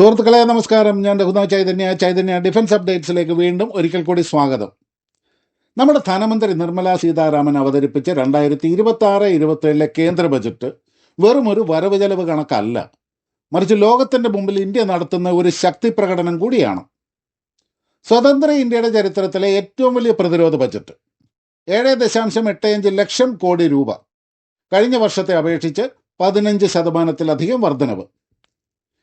സുഹൃത്തുക്കളെ നമസ്കാരം. ഞാൻ രഘുനാഥ് ചൈതന്യ. ചൈതന്യ ഡിഫൻസ് അപ്ഡേറ്റ്സിലേക്ക് വീണ്ടും ഒരിക്കൽ കൂടി സ്വാഗതം. നമ്മുടെ ധനമന്ത്രി നിർമ്മല സീതാരാമൻ അവതരിപ്പിച്ച രണ്ടായിരത്തി ഇരുപത്തി ആറ് ഇരുപത്തേഴിലെ കേന്ദ്ര ബജറ്റ് വെറും ഒരു വരവ് ചെലവ് കണക്കല്ല. മറിച്ച് ലോകത്തിന്റെ മുമ്പിൽ ഇന്ത്യ നടത്തുന്ന ഒരു ശക്തി പ്രകടനം കൂടിയാണ്. സ്വതന്ത്ര ഇന്ത്യയുടെ ചരിത്രത്തിലെ ഏറ്റവും വലിയ പ്രതിരോധ ബജറ്റ്. ഏഴ് ദശാംശം എട്ട് അഞ്ച് ലക്ഷം കോടി രൂപ. കഴിഞ്ഞ വർഷത്തെ അപേക്ഷിച്ച് പതിനഞ്ച് ശതമാനത്തിലധികം വർധനവ്.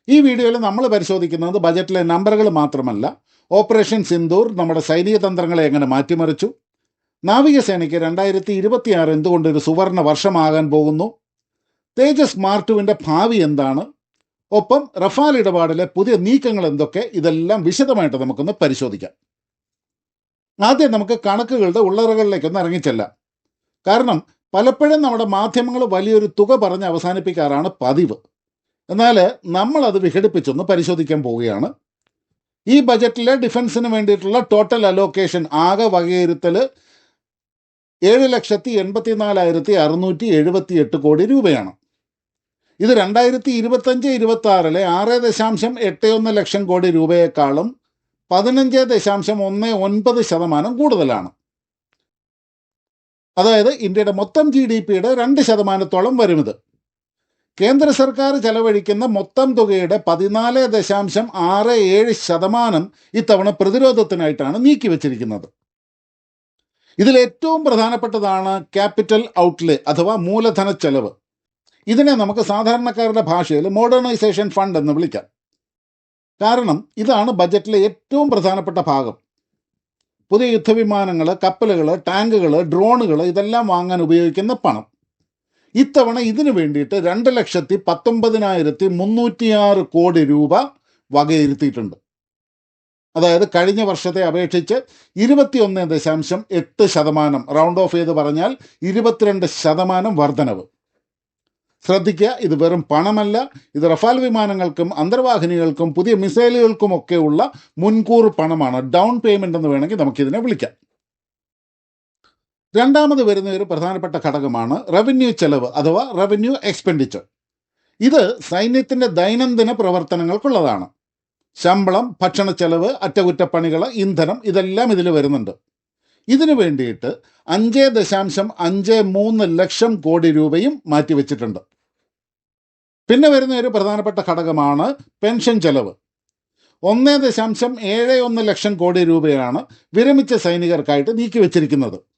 ഈ വീഡിയോയിൽ നമ്മൾ പരിശോധിക്കുന്നത് ബജറ്റിലെ നമ്പറുകൾ മാത്രമല്ല. ഓപ്പറേഷൻ സിന്ദൂർ നമ്മുടെ സൈനിക തന്ത്രങ്ങളെ എങ്ങനെ മാറ്റിമറിച്ചു? നാവികസേനയ്ക്ക് രണ്ടായിരത്തി ഇരുപത്തിയാറ് എന്തുകൊണ്ട് ഒരു സുവർണ വർഷമാകാൻ പോകുന്നു? തേജസ് മാർട്ടുവിന്റെ ഭാവി എന്താണ്? ഒപ്പം റഫാൽ ഇടപാടിലെ പുതിയ നീക്കങ്ങൾ എന്തൊക്കെ? ഇതെല്ലാം വിശദമായിട്ട് നമുക്കൊന്ന് പരിശോധിക്കാം. ആദ്യം നമുക്ക് കണക്കുകളുടെ ഉള്ളറകളിലേക്കൊന്ന് ഇറങ്ങിച്ചെല്ലാം. കാരണം പലപ്പോഴും നമ്മുടെ മാധ്യമങ്ങൾ വലിയൊരു തുക പറഞ്ഞ് അവസാനിപ്പിക്കാറാണ് പതിവ്. എന്നാൽ നമ്മൾ അത് വിഘടിപ്പിച്ചൊന്ന് പരിശോധിക്കാൻ പോവുകയാണ്. ഈ ബജറ്റിലെ ഡിഫൻസിന് വേണ്ടിയിട്ടുള്ള ടോട്ടൽ അലോക്കേഷൻ ആകെ വകയിരുത്തൽ ഏഴ് ലക്ഷത്തി എൺപത്തി നാലായിരത്തി അറുന്നൂറ്റി എഴുപത്തി എട്ട് കോടി രൂപയാണ്. ഇത് രണ്ടായിരത്തി ഇരുപത്തഞ്ച് ഇരുപത്തി ആറിലെ ആറ് ദശാംശം എട്ട് ഒന്ന് ലക്ഷം കോടി രൂപയെക്കാളും പതിനഞ്ച് ദശാംശം ഒന്ന് ഒൻപത് ശതമാനം കൂടുതലാണ്. അതായത് ഇന്ത്യയുടെ മൊത്തം ജി ഡി പിയുടെ രണ്ട് ശതമാനത്തോളം വരും ഇത് കേന്ദ്ര സർക്കാർ ചെലവഴിക്കുന്ന മൊത്തം തുകയുടെ പതിനാല് ദശാംശം ആറ് ഏഴ് ശതമാനം ഇത്തവണ പ്രതിരോധത്തിനായിട്ടാണ് നീക്കിവച്ചിരിക്കുന്നത് ഇതിൽ ഏറ്റവും പ്രധാനപ്പെട്ടതാണ് ക്യാപിറ്റൽ ഔട്ട്ലേ അഥവാ മൂലധന ചെലവ്. ഇതിനെ നമുക്ക് സാധാരണക്കാരുടെ ഭാഷയിൽ മോഡേണൈസേഷൻ ഫണ്ട് എന്ന് വിളിക്കാം. കാരണം ഇതാണ് ബജറ്റിലെ ഏറ്റവും പ്രധാനപ്പെട്ട ഭാഗം. പുതിയ യുദ്ധവിമാനങ്ങൾ കപ്പലുകൾ ടാങ്കുകൾ ഡ്രോണുകൾ ഇതെല്ലാം വാങ്ങാൻ ഉപയോഗിക്കുന്ന പണം. ഇത്തവണ ഇതിനു വേണ്ടിയിട്ട് രണ്ട് ലക്ഷത്തി പത്തൊമ്പതിനായിരത്തി മുന്നൂറ്റിയാറ് കോടി രൂപ വകയിരുത്തിയിട്ടുണ്ട്. അതായത് കഴിഞ്ഞ വർഷത്തെ അപേക്ഷിച്ച് ഇരുപത്തിയൊന്ന് ദശാംശം എട്ട് ശതമാനം റൗണ്ട് ഓഫ് ചെയ്ത് പറഞ്ഞാൽ ഇരുപത്തിരണ്ട് ശതമാനം വർധനവ്. ശ്രദ്ധിക്കുക ഇത് വെറും പണമല്ല ഇത് റഫാൽ വിമാനങ്ങൾക്കും അന്തർവാഹിനികൾക്കും പുതിയ മിസൈലുകൾക്കും ഉള്ള മുൻകൂർ പണമാണ്. ഡൗൺ പേയ്മെന്റ് എന്ന് വേണമെങ്കിൽ നമുക്കിതിനെ വിളിക്കാം. രണ്ടാമത് വരുന്ന ഒരു പ്രധാനപ്പെട്ട ഘടകമാണ് റവന്യൂ ചെലവ് അഥവാ റവന്യൂ എക്സ്പെൻഡിച്ചർ ഇത് സൈന്യത്തിന്റെ ദൈനംദിന പ്രവർത്തനങ്ങൾക്കുള്ളതാണ്. ശമ്പളം ഭക്ഷണ ചെലവ് അറ്റകുറ്റപ്പണികൾ ഇന്ധനം ഇതെല്ലാം ഇതിൽ വരുന്നുണ്ട്. ഇതിനു വേണ്ടിയിട്ട് അഞ്ച് ദശാംശം അഞ്ച് മൂന്ന് ലക്ഷം കോടി രൂപയും മാറ്റിവെച്ചിട്ടുണ്ട്. പിന്നെ വരുന്ന ഒരു പ്രധാനപ്പെട്ട ഘടകമാണ് പെൻഷൻ ചെലവ്. ഒന്ന് ദശാംശം ഏഴ് ഒന്ന് ലക്ഷം കോടി രൂപയാണ് വിരമിച്ച സൈനികർക്കായിട്ട് നീക്കിവെച്ചിരിക്കുന്നത്.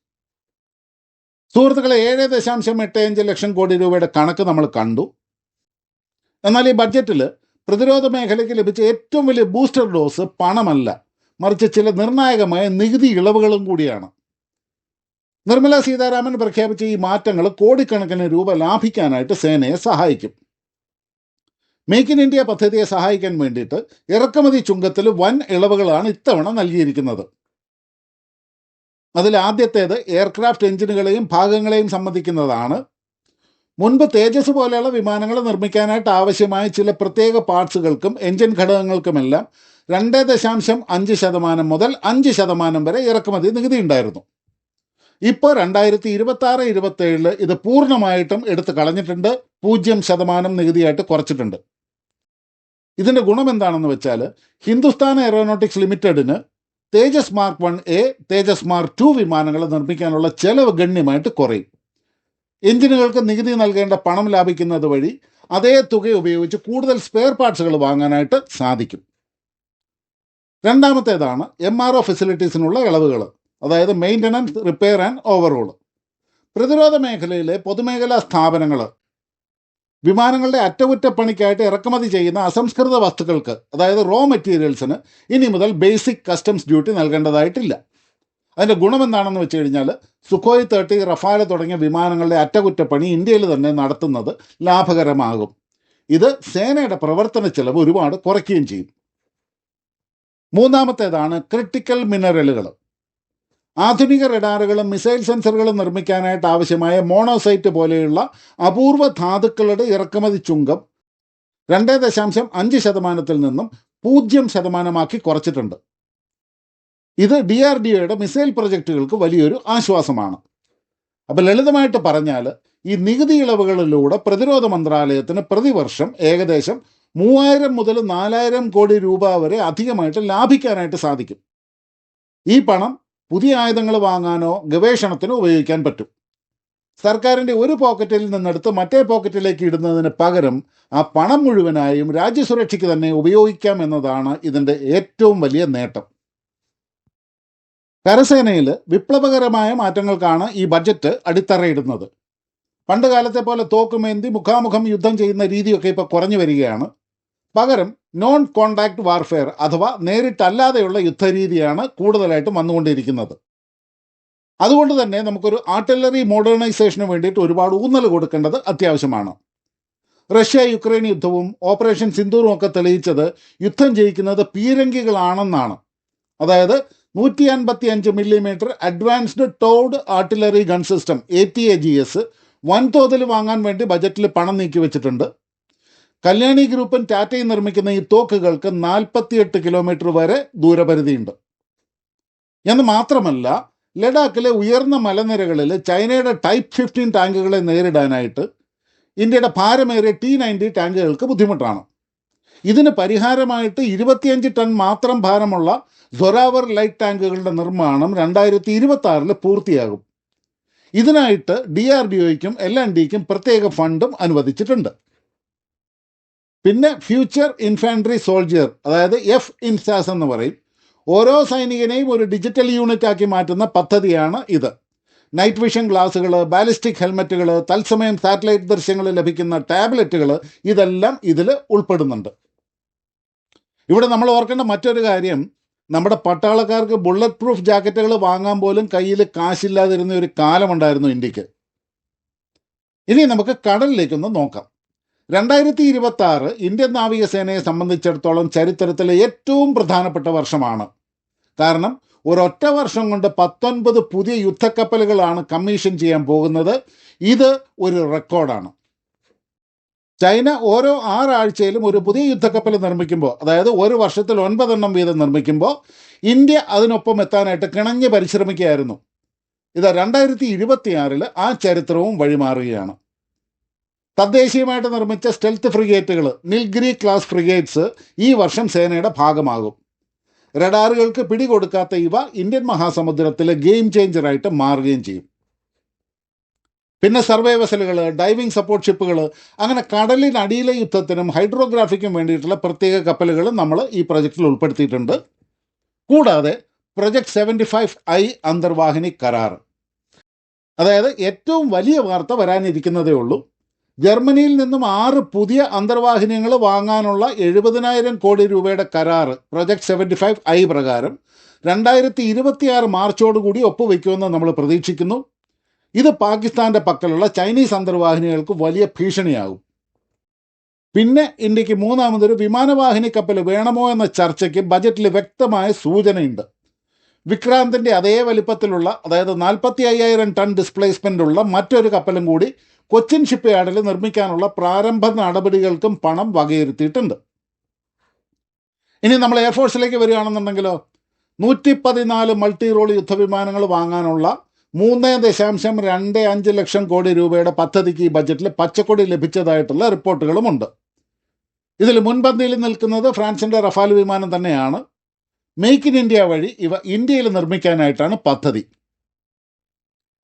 സുഹൃത്തുക്കളെ ഏഴ് ദശാംശം എട്ട് അഞ്ച് ലക്ഷം കോടി രൂപയുടെ കണക്ക് നമ്മൾ കണ്ടു. എന്നാൽ ഈ ബഡ്ജറ്റിൽ പ്രതിരോധ മേഖലയ്ക്ക് ലഭിച്ച ഏറ്റവും വലിയ ബൂസ്റ്റർ ഡോസ് പണമല്ല മറിച്ച് ചില നിർണായകമായ നികുതി ഇളവുകളും കൂടിയാണ്. നിർമ്മല സീതാരാമൻ പ്രഖ്യാപിച്ച ഈ മാറ്റങ്ങൾ കോടിക്കണക്കിന് രൂപ ലാഭിക്കാനായിട്ട് സേനയെ സഹായിക്കും. മേക്ക് ഇൻ ഇന്ത്യ പദ്ധതിയെ സഹായിക്കാൻ വേണ്ടിയിട്ട് ഇറക്കുമതി ചുങ്കത്തിൽ വൻ ഇളവുകളാണ് ഇത്തവണ നൽകിയിരിക്കുന്നത്. അതിൽ ആദ്യത്തേത് എയർക്രാഫ്റ്റ് എഞ്ചിനുകളെയും ഭാഗങ്ങളെയും സംബന്ധിക്കുന്നതാണ്. മുൻപ് തേജസ് പോലെയുള്ള വിമാനങ്ങൾ നിർമ്മിക്കാനായിട്ട് ആവശ്യമായ ചില പ്രത്യേക പാർട്സുകൾക്കും എഞ്ചിൻ ഘടകങ്ങൾക്കുമെല്ലാം രണ്ട് ദശാംശം അഞ്ച് ശതമാനം മുതൽ അഞ്ച് ശതമാനം വരെ ഇറക്കുമതി നികുതി ഉണ്ടായിരുന്നു. ഇപ്പോൾ രണ്ടായിരത്തി ഇരുപത്തി ആറ് ഇരുപത്തി ഏഴിൽ ഇത് പൂർണമായിട്ടും എടുത്തു കളഞ്ഞിട്ടുണ്ട്. പൂജ്യം ശതമാനം നികുതിയായിട്ട് കുറച്ചിട്ടുണ്ട്. ഇതിന്റെ ഗുണം എന്താണെന്ന് വെച്ചാൽ ഹിന്ദുസ്ഥാൻ എയറോനോട്ടിക്സ് ലിമിറ്റഡിന് Tejas mark one A Tejas mark two വിമാനങ്ങൾ നിർമ്മിക്കാനുള്ള ചെലവ് ഗണ്യമായിട്ട് കുറയും. എഞ്ചിനുകൾക്ക് നികുതി നൽകേണ്ട പണം ലാഭിക്കുന്നത് വഴി അതേ തുക ഉപയോഗിച്ച് കൂടുതൽ സ്പെയർ പാർട്സുകൾ വാങ്ങാനായിട്ട് സാധിക്കും. രണ്ടാമത്തേതാണ് എം ആർ ഒ ഫെസിലിറ്റീസിനുള്ള ഇളവുകൾ അതായത് മെയിന്റനൻസ് റിപ്പയർ ആൻഡ് ഓവറോൾ പ്രതിരോധ മേഖലയിലെ പൊതുമേഖലാ സ്ഥാപനങ്ങൾ വിമാനങ്ങളുടെ അറ്റകുറ്റപ്പണിക്കായിട്ട് ഇറക്കുമതി ചെയ്യുന്ന അസംസ്കൃത വസ്തുക്കൾക്ക് അതായത് റോ മെറ്റീരിയൽസിന് ഇനി മുതൽ ബേസിക് കസ്റ്റംസ് ഡ്യൂട്ടി നൽകേണ്ടതായിട്ടില്ല. അതിന്റെ ഗുണം എന്താണെന്ന് വെച്ച് കഴിഞ്ഞാൽ സുഖോയ് തേർട്ടി റഫാല തുടങ്ങിയ വിമാനങ്ങളുടെ അറ്റകുറ്റപ്പണി ഇന്ത്യയിൽ തന്നെ നടത്തുന്നത് ലാഭകരമാകും. ഇത് സേനയുടെ പ്രവർത്തന ചെലവ് ഒരുപാട് കുറയ്ക്കുകയും ചെയ്യും. മൂന്നാമത്തേതാണ് ക്രിട്ടിക്കൽ മിനറലുകൾ ആധുനിക റഡാറുകളും മിസൈൽ സെൻസറുകളും നിർമ്മിക്കാനായിട്ട് ആവശ്യമായ മോണോസൈറ്റ് പോലെയുള്ള അപൂർവ ധാതുക്കളുടെ ഇറക്കുമതി ചുങ്കം രണ്ട് ദശാംശം അഞ്ച് ശതമാനത്തിൽ നിന്നും പൂജ്യം ശതമാനമാക്കി കുറച്ചിട്ടുണ്ട്. ഇത് ഡി ആർ ഡി ഒയുടെ മിസൈൽ പ്രൊജക്റ്റുകൾക്ക് വലിയൊരു ആശ്വാസമാണ്. അപ്പോൾ ലളിതമായിട്ട് പറഞ്ഞാൽ ഈ നികുതി ഇളവുകളിലൂടെ പ്രതിരോധ മന്ത്രാലയത്തിന് പ്രതിവർഷം ഏകദേശം മൂവായിരം മുതൽ നാലായിരം കോടി രൂപ വരെ അധികമായിട്ട് ലാഭിക്കാനായിട്ട് സാധിക്കും. ഈ പണം പുതിയ ആയുധങ്ങൾ വാങ്ങാനോ ഗവേഷണത്തിനോ ഉപയോഗിക്കാൻ പറ്റും. സർക്കാരിന്റെ ഒരു പോക്കറ്റിൽ നിന്നെടുത്ത് മറ്റേ പോക്കറ്റിലേക്ക് ഇടുന്നതിന് പകരം ആ പണം മുഴുവനായും രാജ്യസുരക്ഷയ്ക്ക് തന്നെ ഉപയോഗിക്കാം എന്നതാണ് ഇതിന്റെ ഏറ്റവും വലിയ നേട്ടം. കരസേനയിൽ വിപ്ലവകരമായ മാറ്റങ്ങൾക്കാണ് ഈ ബജറ്റ് അടിത്തറയിടുന്നത്. പണ്ട് കാലത്തെ പോലെ തോക്കുമേന്തി മുഖാമുഖം യുദ്ധം ചെയ്യുന്ന രീതിയൊക്കെ ഇപ്പോൾ കുറഞ്ഞു വരികയാണ്. പകരം നോൺ കോണ്ടാക്ട് വാർഫെയർ അഥവാ നേരിട്ടല്ലാതെയുള്ള യുദ്ധരീതിയാണ് കൂടുതലായിട്ടും വന്നുകൊണ്ടിരിക്കുന്നത്. അതുകൊണ്ട് തന്നെ നമുക്കൊരു ആർട്ടിലറി മോഡേണൈസേഷന് വേണ്ടിയിട്ട് ഒരുപാട് ഊന്നൽ കൊടുക്കേണ്ടത് അത്യാവശ്യമാണ്. റഷ്യ യുക്രൈൻ യുദ്ധവും ഓപ്പറേഷൻ സിന്ദൂറും ഒക്കെ തെളിയിച്ചത് യുദ്ധം ജയിക്കുന്നത് പീരങ്കികളാണെന്നാണ്. അതായത് നൂറ്റി അൻപത്തി അഞ്ച് millimetre advanced towed artillery gun system A T A G S വൻതോതിൽ വാങ്ങാൻ വേണ്ടി ബജറ്റിൽ പണം നീക്കി വെച്ചിട്ടുണ്ട് കല്യാണി ഗ്രൂപ്പും ടാറ്റയും നിർമ്മിക്കുന്ന ഈ തോക്കുകൾക്ക് നാൽപ്പത്തിയെട്ട് കിലോമീറ്റർ വരെ ദൂരപരിധിയുണ്ട്. എന്ന് മാത്രമല്ല ലഡാക്കിലെ ഉയർന്ന മലനിരകളിൽ ചൈനയുടെ ടൈപ്പ് ഫിഫ്റ്റീൻ ടാങ്കുകളെ നേരിടാനായിട്ട് ഇന്ത്യയുടെ ഭാരമേറിയ ടി നയന്റി ടാങ്കുകൾക്ക് ബുദ്ധിമുട്ടാണ്. ഇതിന് പരിഹാരമായിട്ട് ഇരുപത്തിയഞ്ച് ടൺ മാത്രം ഭാരമുള്ള സൊരാവർ ലൈറ്റ് ടാങ്കുകളുടെ നിർമ്മാണം രണ്ടായിരത്തി ഇരുപത്തി ആറിൽ പൂർത്തിയാകും. ഇതിനായിട്ട് ഡി ആർ ഡി ഒയ്ക്കും എൽ എൻ ഡിക്കും പ്രത്യേക ഫണ്ടും അനുവദിച്ചിട്ടുണ്ട്. പിന്നെ ഫ്യൂച്ചർ ഇൻഫാൻട്രി സോൾജിയർ അതായത് എഫ് ഇൻസ്റ്റാസ് എന്ന് പറയും. ഓരോ സൈനികനെയും ഒരു ഡിജിറ്റൽ യൂണിറ്റ് ആക്കി മാറ്റുന്ന പദ്ധതിയാണ് ഇത്. നൈറ്റ് വിഷൻ ഗ്ലാസുകൾ ബാലിസ്റ്റിക് ഹെൽമറ്റുകൾ തത്സമയം സാറ്റലൈറ്റ് ദൃശ്യങ്ങൾ ലഭിക്കുന്ന ടാബ്ലറ്റുകൾ ഇതെല്ലാം ഇതിൽ ഉൾപ്പെടുന്നുണ്ട്. ഇവിടെ നമ്മൾ ഓർക്കേണ്ട മറ്റൊരു കാര്യം നമ്മുടെ പട്ടാളക്കാർക്ക് ബുള്ളറ്റ് പ്രൂഫ് ജാക്കറ്റുകൾ വാങ്ങാൻ പോലും കയ്യിൽ കാശില്ലാതിരുന്ന ഒരു കാലമുണ്ടായിരുന്നു ഇന്ത്യയ്ക്ക്. ഇനി നമുക്ക് കടലിലേക്കൊന്ന് നോക്കാം. രണ്ടായിരത്തി ഇരുപത്തി ആറ് ഇന്ത്യൻ നാവികസേനയെ സംബന്ധിച്ചിടത്തോളം ചരിത്രത്തിലെ ഏറ്റവും പ്രധാനപ്പെട്ട വർഷമാണ്. കാരണം ഒരൊറ്റ വർഷം കൊണ്ട് പത്തൊൻപത് പുതിയ യുദ്ധക്കപ്പലുകളാണ് കമ്മീഷൻ ചെയ്യാൻ പോകുന്നത്. ഇത് ഒരു റെക്കോർഡാണ്. ചൈന ഓരോ ആറാഴ്ചയിലും ഒരു പുതിയ യുദ്ധക്കപ്പൽ നിർമ്മിക്കുമ്പോൾ അതായത് ഒരു വർഷത്തിൽ ഒൻപതെണ്ണം വീതം നിർമ്മിക്കുമ്പോൾ ഇന്ത്യ അതിനൊപ്പം എത്താനായിട്ട് കിണഞ്ഞ് പരിശ്രമിക്കുകയായിരുന്നു. ഇത് രണ്ടായിരത്തി ഇരുപത്തിയാറിൽ ആ ചരിത്രവും വഴിമാറുകയാണ്. തദ്ദേശീയമായിട്ട് നിർമ്മിച്ച സ്റ്റെൽത്ത് ഫ്രിഗേറ്റുകൾ നിൽഗ്രി ക്ലാസ് ഫ്രിഗേറ്റ്സ് ഈ വർഷം സേനയുടെ ഭാഗമാകും. റഡാറുകൾക്ക് പിടികൊടുക്കാത്ത ഇവ ഇന്ത്യൻ മഹാസമുദ്രത്തിലെ ഗെയിം ചേഞ്ചറായിട്ട് മാറുകയും ചെയ്യും. പിന്നെ സർവേ വെസലുകൾ ഡൈവിംഗ് സപ്പോർട്ട് ഷിപ്പുകൾ അങ്ങനെ കടലിനടിയിലെ യുദ്ധത്തിനും ഹൈഡ്രോഗ്രാഫിക്കും വേണ്ടിയിട്ടുള്ള പ്രത്യേക കപ്പലുകൾ നമ്മൾ ഈ പ്രൊജക്റ്റിൽ ഉൾപ്പെടുത്തിയിട്ടുണ്ട്. കൂടാതെ പ്രൊജക്ട് സെവന്റി ഫൈവ് ഐ അന്തർവാഹിനി കരാർ. അതായത് ഏറ്റവും വലിയ വാർത്ത വരാനിരിക്കുന്നതേ ഉള്ളൂ. ജർമ്മനിയിൽ നിന്നും ആറ് പുതിയ അന്തർവാഹിനികൾ വാങ്ങാനുള്ള എഴുപതിനായിരം കോടി രൂപയുടെ കരാറ് പ്രൊജക്ട് സെവന്റി ഫൈവ് ഐ പ്രകാരം രണ്ടായിരത്തി ഇരുപത്തിയാറ് മാർച്ചോടുകൂടി ഒപ്പുവെക്കുമെന്ന് നമ്മൾ പ്രതീക്ഷിക്കുന്നു. ഇത് പാകിസ്ഥാന്റെ പക്കലുള്ള ചൈനീസ് അന്തർവാഹിനികൾക്ക് വലിയ ഭീഷണിയാകും. പിന്നെ ഇന്ത്യയ്ക്ക് മൂന്നാമതൊരു വിമാനവാഹിനി കപ്പൽ വേണമോ എന്ന ചർച്ചയ്ക്ക് ബജറ്റിൽ വ്യക്തമായ സൂചനയുണ്ട്. വിക്രാന്തിന്റെ അതേ വലിപ്പത്തിലുള്ള അതായത് നാൽപ്പത്തി അയ്യായിരം ടൺ ഡിസ്പ്ലേസ്മെന്റ് ഉള്ള മറ്റൊരു കപ്പലും കൂടി കൊച്ചിൻ ഷിപ്പ് യാർഡിൽ നിർമ്മിക്കാനുള്ള പ്രാരംഭ നടപടികൾക്കും പണം വകയിരുത്തിയിട്ടുണ്ട്. ഇനി നമ്മൾ എയർഫോഴ്സിലേക്ക് വരികയാണെന്നുണ്ടെങ്കിലോ നൂറ്റി പതിനാല് മൾട്ടി റോൾ യുദ്ധവിമാനങ്ങൾ വാങ്ങാനുള്ള മൂന്ന് ദശാംശം രണ്ട് അഞ്ച് ലക്ഷം കോടി രൂപയുടെ പദ്ധതിക്ക് ഈ ബജറ്റിൽ പച്ചക്കൊടി ലഭിച്ചതായിട്ടുള്ള റിപ്പോർട്ടുകളുമുണ്ട്. ഇതിൽ മുൻപന്തിയിൽ നിൽക്കുന്നത് ഫ്രാൻസിന്റെ റഫാൽ വിമാനം തന്നെയാണ്. മേക്ക് ഇൻ ഇന്ത്യ വഴി ഇവ ഇന്ത്യയിൽ നിർമ്മിക്കാനായിട്ടാണ് പദ്ധതി.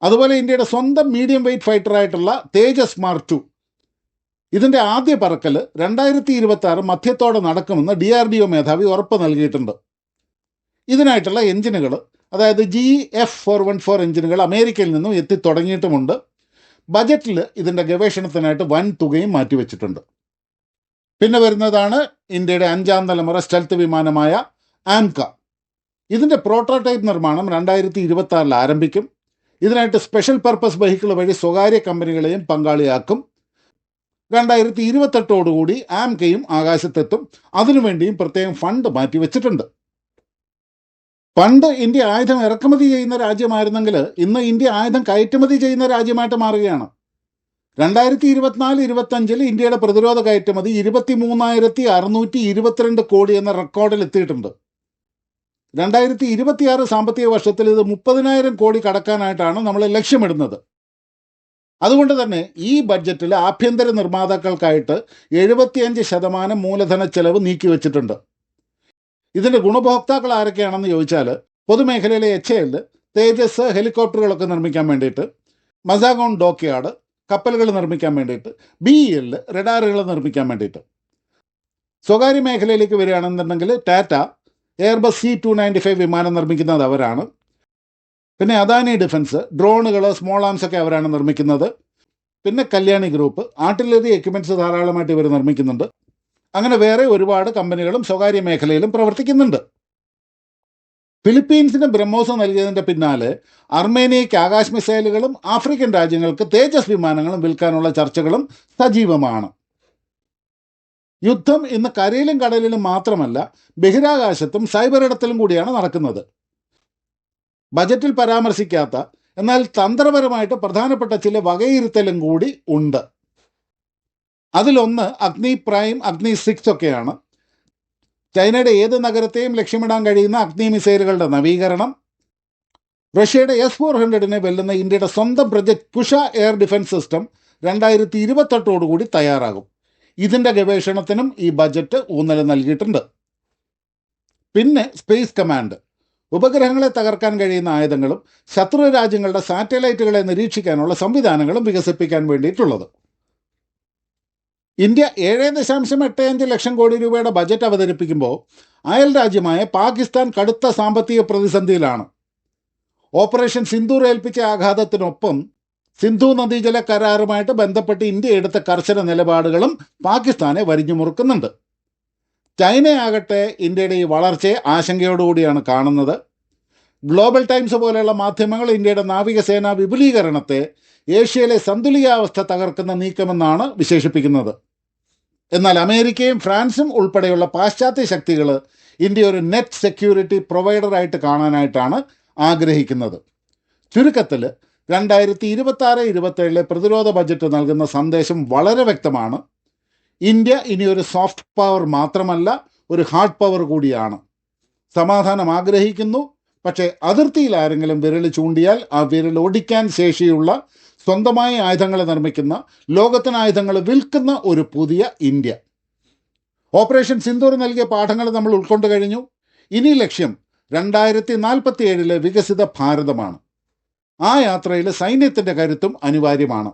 അതുപോലെ ഇന്ത്യയുടെ സ്വന്തം മീഡിയം വെയ്റ്റ് ഫൈറ്ററായിട്ടുള്ള തേജസ് മാർ ടു ഇതിന്റെ ആദ്യ പറക്കൽ രണ്ടായിരത്തി ഇരുപത്തി ആറ് മധ്യത്തോടെ നടക്കുമെന്ന് ഡി ആർ ഡി ഒ മേധാവി ഉറപ്പ് നൽകിയിട്ടുണ്ട്. ഇതിനായിട്ടുള്ള എഞ്ചിനുകൾ അതായത് G F four one four എഞ്ചിനുകൾ അമേരിക്കയിൽ നിന്നും എത്തിത്തുടങ്ങിയിട്ടുമുണ്ട് ബജറ്റിൽ ഇതിന്റെ ഗവേഷണത്തിനായിട്ട് വൻ തുകയും മാറ്റിവെച്ചിട്ടുണ്ട്. പിന്നെ വരുന്നതാണ് ഇന്ത്യയുടെ അഞ്ചാം തലമുറ സ്റ്റെൽത്ത് വിമാനമായ ആംക. ഇതിന്റെ പ്രോട്ടോടൈപ്പ് നിർമ്മാണം രണ്ടായിരത്തി ഇരുപത്തി ആറിൽ ആരംഭിക്കും. ഇതിനായിട്ട് സ്പെഷ്യൽ പർപ്പസ് വെഹിക്കിൾ വഴി സ്വകാര്യ കമ്പനികളെയും പങ്കാളിയാക്കും. രണ്ടായിരത്തി ഇരുപത്തെട്ടോടുകൂടി ആംകയും ആകാശത്തെത്തും. അതിനുവേണ്ടിയും പ്രത്യേകം ഫണ്ട് മാറ്റിവെച്ചിട്ടുണ്ട് പണ്ട് ഇന്ത്യ ആയുധം ഇറക്കുമതി ചെയ്യുന്ന രാജ്യമായിരുന്നെങ്കിൽ ഇന്ന് ഇന്ത്യ ആയുധം കയറ്റുമതി ചെയ്യുന്ന രാജ്യമായിട്ട് മാറുകയാണ്. രണ്ടായിരത്തി ഇരുപത്തിനാല് ഇരുപത്തഞ്ചിൽ ഇന്ത്യയുടെ പ്രതിരോധ കയറ്റുമതി ഇരുപത്തി മൂന്നായിരത്തി അറുന്നൂറ്റി ഇരുപത്തിരണ്ട് കോടി എന്ന റെക്കോർഡിൽ എത്തിയിട്ടുണ്ട്. രണ്ടായിരത്തി ഇരുപത്തിയാറ് സാമ്പത്തിക വർഷത്തിൽ ഇത് മുപ്പതിനായിരം കോടി കടക്കാനായിട്ടാണ് നമ്മൾ ലക്ഷ്യമിടുന്നത്. അതുകൊണ്ട് തന്നെ ഈ ബഡ്ജറ്റിൽ ആഭ്യന്തര നിർമ്മാതാക്കൾക്കായിട്ട് എഴുപത്തിയഞ്ച് ശതമാനം മൂലധന ചെലവ് നീക്കിവെച്ചിട്ടുണ്ട് ഇതിന്റെ ഗുണഭോക്താക്കൾ ആരൊക്കെയാണെന്ന് ചോദിച്ചാൽ പൊതുമേഖലയിലെ എച്ച് എൽ തേജസ് ഹെലികോപ്റ്ററുകളൊക്കെ നിർമ്മിക്കാൻ വേണ്ടിയിട്ട് മസാഗോൺ ഡോക്യാർഡ് കപ്പലുകൾ നിർമ്മിക്കാൻ വേണ്ടിയിട്ട് ബി എൽ റഡാറുകൾ നിർമ്മിക്കാൻ വേണ്ടിയിട്ട്. സ്വകാര്യ മേഖലയിലേക്ക് വരികയാണെന്നുണ്ടെങ്കിൽ Tata Airbus C two ninety five വിമാനം നിർമ്മിക്കുന്നത് അവരാണ്. പിന്നെ അദാനി ഡിഫൻസ് ഡ്രോണുകൾ സ്മോൾ ആംസ് ഒക്കെ അവരാണ് നിർമ്മിക്കുന്നത്. പിന്നെ കല്യാണി ഗ്രൂപ്പ് ആർട്ടിലറി എക്യുപ്മെന്റ്സ് ധാരാളമായിട്ട് ഇവർ നിർമ്മിക്കുന്നുണ്ട്. അങ്ങനെ വേറെ ഒരുപാട് കമ്പനികളും സ്വകാര്യ മേഖലയിലും പ്രവർത്തിക്കുന്നുണ്ട്. ഫിലിപ്പീൻസിന് ബ്രഹ്മോസ് നൽകിയതിന്റെ പിന്നാലെ അർമേനിയയ്ക്ക് ആകാശ് മിസൈലുകളും ആഫ്രിക്കൻ രാജ്യങ്ങൾക്ക് തേജസ് വിമാനങ്ങളും വിൽക്കാനുള്ള ചർച്ചകളും സജീവമാണ്. യുദ്ധം ഇന്ന് കരയിലും കടലിലും മാത്രമല്ല ബഹിരാകാശത്തും സൈബർ ഇടത്തിലും കൂടിയാണ് നടക്കുന്നത്. ബജറ്റിൽ പരാമർശിക്കാത്ത എന്നാൽ തന്ത്രപരമായിട്ട് പ്രധാനപ്പെട്ട ചില വകയിരുത്തലും കൂടി ഉണ്ട്. അതിലൊന്ന് അഗ്നി പ്രൈം അഗ്നി സിക്സ് ഒക്കെയാണ്. ചൈനയുടെ ഏത് നഗരത്തെയും ലക്ഷ്യമിടാൻ കഴിയുന്ന അഗ്നി മിസൈലുകളുടെ നവീകരണം. റഷ്യയുടെ എസ് ഫോർ ഹൺഡ്രഡിനെ വെല്ലുന്ന ഇന്ത്യയുടെ സ്വന്തം project Kusha air defence system രണ്ടായിരത്തി ഇരുപത്തെട്ടോടുകൂടി തയ്യാറാകും. ഇതിന്റെ ഗവേഷണത്തിനും ഈ ബജറ്റ് ഊന്നൽ നൽകിയിട്ടുണ്ട്. പിന്നെ സ്പേസ് കമാൻഡ്. ഉപഗ്രഹങ്ങളെ തകർക്കാൻ കഴിയുന്ന ആയുധങ്ങളും ശത്രു രാജ്യങ്ങളുടെ സാറ്റലൈറ്റുകളെ നിരീക്ഷിക്കാനുള്ള സംവിധാനങ്ങളും വികസിപ്പിക്കാൻ വേണ്ടിയിട്ടുള്ളത്. ഇന്ത്യ ഏഴ് ദശാംശം എട്ട് അഞ്ച് ലക്ഷം കോടി രൂപയുടെ ബജറ്റ് അവതരിപ്പിക്കുമ്പോൾ അയൽ രാജ്യമായ പാകിസ്ഥാൻ കടുത്ത സാമ്പത്തിക പ്രതിസന്ധിയിലാണ്. ഓപ്പറേഷൻ സിന്ദൂർ ഏൽപ്പിച്ച ആഘാതത്തിനൊപ്പം സിന്ധു നദീജല കരാറുമായിട്ട് ബന്ധപ്പെട്ട് ഇന്ത്യ എടുത്ത കർശന നിലപാടുകളും പാകിസ്ഥാനെ വരിഞ്ഞു മുറുക്കുന്നുണ്ട് ചൈനയാകട്ടെ ഇന്ത്യയുടെ ഈ വളർച്ചയെ ആശങ്കയോടുകൂടിയാണ് കാണുന്നത്. ഗ്ലോബൽ ടൈംസ് പോലെയുള്ള മാധ്യമങ്ങൾ ഇന്ത്യയുടെ നാവികസേനാ വിപുലീകരണത്തെ ഏഷ്യയിലെ സന്തുലിതാവസ്ഥ തകർക്കുന്ന നീക്കമെന്നാണ് വിശേഷിപ്പിക്കുന്നത്. എന്നാൽ അമേരിക്കയും ഫ്രാൻസും ഉൾപ്പെടെയുള്ള പാശ്ചാത്യ ശക്തികൾ ഇന്ത്യ ഒരു നെറ്റ് സെക്യൂരിറ്റി പ്രൊവൈഡറായിട്ട് കാണാനായിട്ടാണ് ആഗ്രഹിക്കുന്നത്. ചുരുക്കത്തിൽ രണ്ടായിരത്തി ഇരുപത്തി ആറ് ഇരുപത്തേഴിലെ പ്രതിരോധ ബജറ്റ് നൽകുന്ന സന്ദേശം വളരെ വ്യക്തമാണ്. ഇന്ത്യ ഇനി ഒരു സോഫ്റ്റ് പവർ മാത്രമല്ല ഒരു ഹാർഡ് പവർ കൂടിയാണ്. സമാധാനം ആഗ്രഹിക്കുന്നു പക്ഷേ അതിർത്തിയിൽ ആരെങ്കിലും വിരൽ ചൂണ്ടിയാൽ ആ വിരൽ ഒടിക്കാൻ ശേഷിയുള്ള സ്വന്തമായ ആയുധങ്ങൾ നിർമ്മിക്കുന്ന ലോകത്തിന് ആയുധങ്ങൾ വിൽക്കുന്ന ഒരു പുതിയ ഇന്ത്യ. ഓപ്പറേഷൻ സിന്ദൂർ നൽകിയ പാഠങ്ങൾ നമ്മൾ ഉൾക്കൊണ്ട് കഴിഞ്ഞു. ഇനി ലക്ഷ്യം രണ്ടായിരത്തി നാൽപ്പത്തി ഏഴിലെ വികസിത ഭാരതമാണ്. ആ യാത്രയിൽ സൈന്യത്തിന്റെ കരുത്തും അനിവാര്യമാണ്.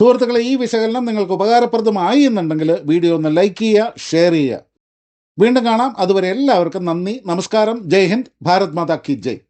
സുഹൃത്തുക്കളെ ഈ വിശകലനം നിങ്ങൾക്ക് ഉപകാരപ്രദമായി എന്നുണ്ടെങ്കിൽ വീഡിയോ ഒന്ന് ലൈക്ക് ചെയ്യുക ഷെയർ ചെയ്യുക. വീണ്ടും കാണാം. അതുവരെ എല്ലാവർക്കും നന്ദി നമസ്കാരം. ജയ് ഹിന്ദ്. ഭാരത് മാതാ കി ജയ്.